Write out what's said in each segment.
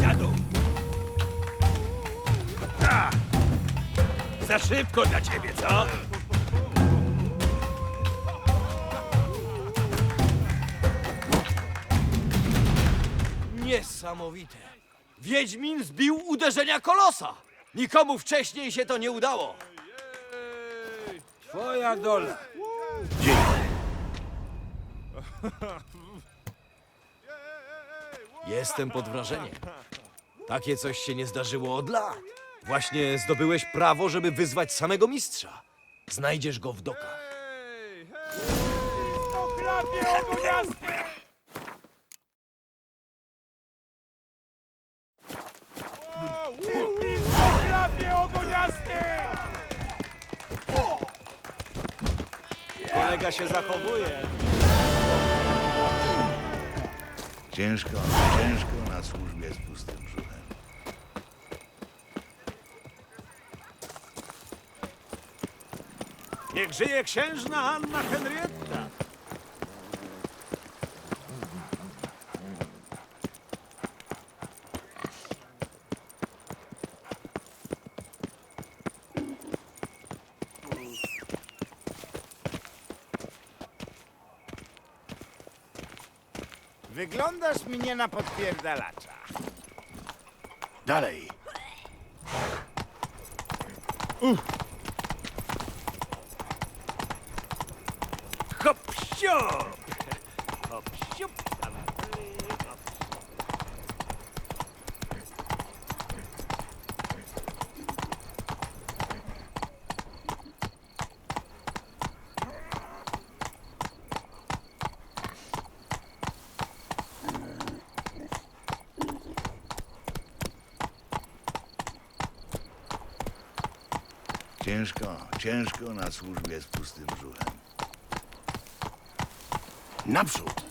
dziadu! A! Za szybko dla ciebie, co? Niesamowite. Wiedźmin zbił uderzenia kolosa. Nikomu wcześniej się to nie udało. Twoja dola. Jestem pod wrażeniem. Takie coś się nie zdarzyło od lat. Właśnie zdobyłeś prawo, żeby wyzwać samego mistrza. Znajdziesz go w dokach. Kolega się zachowuje. Ciężko, ciężko na służbie z pustym brzuchem. Niech żyje księżna Anna Henrietta! Wyglądasz mnie na podpierdalacza. Dalej! Ciężko, ciężko na służbie z pustym brzuchem. Naprzód!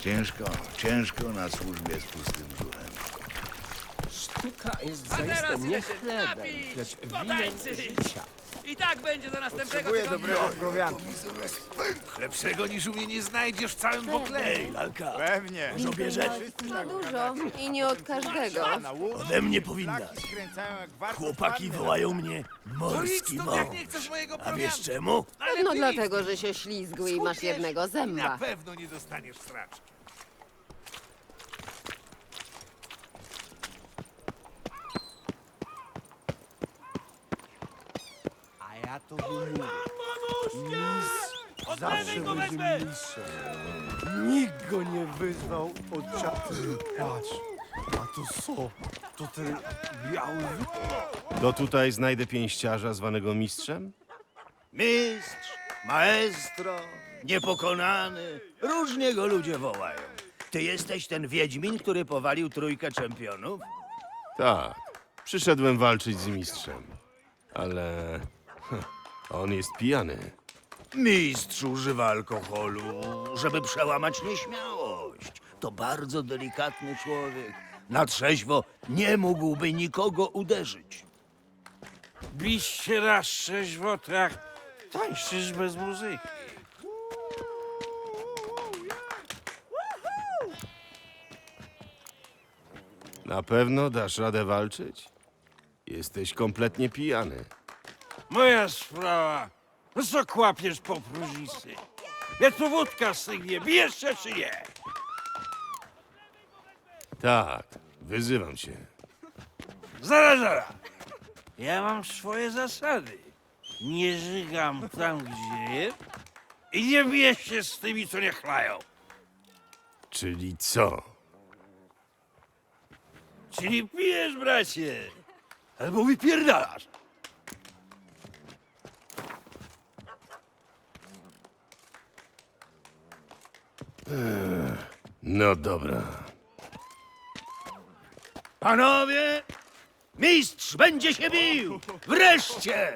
Ciężko, ciężko na służbie z pustym brzuchem. Sztuka jest zaiste nie chlebem, lecz winem życia. I tak będzie do następnego Potrzebuję tygodnia. dobrego prowiantu. Lepszego niż u mnie nie znajdziesz w całym Boklej, lalka. Pewnie. Dużo bierzesz? Za dużo i nie od każdego. Na łóż Ode mnie powinnaś. flaki skręcają jak warto Chłopaki wołają mnie morski stąd, jak nie mąż. chcesz mojego A prowiantu. wiesz czemu? Pewno dlatego, że się ślizgły i masz jednego Na zęba. pewno nie dostaniesz sraczki. Ja to mówię. Zawsze będzie Nikt go nie wyzwał od czaty. Patrz, a to co? To ten biały... To tutaj znajdę pięściarza zwanego mistrzem? Mistrz, maestro, niepokonany. Różnie go ludzie wołają. Ty jesteś ten Wiedźmin, który powalił trójkę czempionów? Tak. Przyszedłem walczyć z mistrzem. Ale... On jest pijany. Mistrz używa alkoholu, żeby przełamać nieśmiałość. To bardzo delikatny człowiek. Na trzeźwo nie mógłby nikogo uderzyć. Bić się raz trzeźwo, tak tańczysz bez muzyki. Na pewno dasz radę walczyć? Jesteś kompletnie pijany. Moja sprawa. No co kłapiesz po próżnicy? Jak tu wódka stygnie, bijesz się czy nie? Tak, wyzywam cię. Zaraz, zaraz. Ja mam swoje zasady. Nie żygam tam, gdzie i nie biję się z tymi, co nie chlają. Czyli co? Czyli pijesz, bracie, albo wypierdalasz. No dobra. Panowie, mistrz będzie się bił! Wreszcie!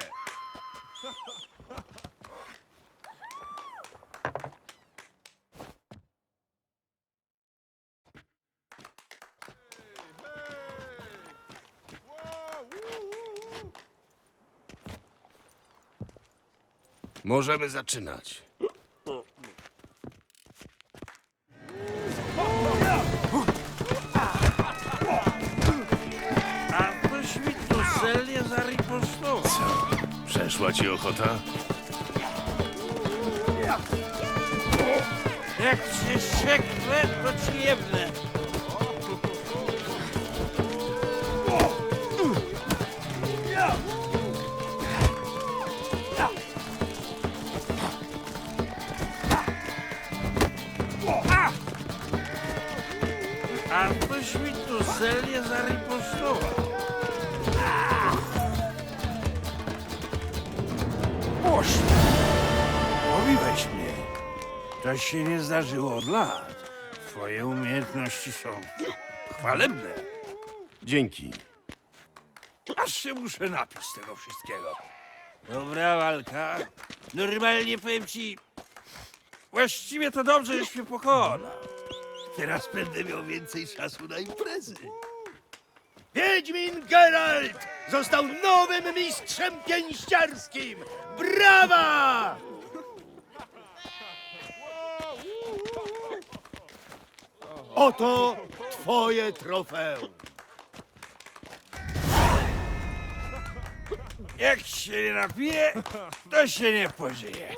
Możemy zaczynać. Przeszła ci ochota? Jak się sieknę, to jebnę. A ktoś mi tu celnie zaripostował. Boże, pobiłeś mnie. To się nie zdarzyło od lat. Twoje umiejętności są chwalebne. Dzięki. Aż się muszę napić z tego wszystkiego. Dobra walka. Normalnie powiem ci... Właściwie to dobrze, żeś mnie pokonał. Teraz będę miał więcej czasu na imprezy. Wiedźmin Geralt został nowym mistrzem pięściarskim! Brawa! Oto twoje trofeum. Jak się nie napije, to się nie pożyje.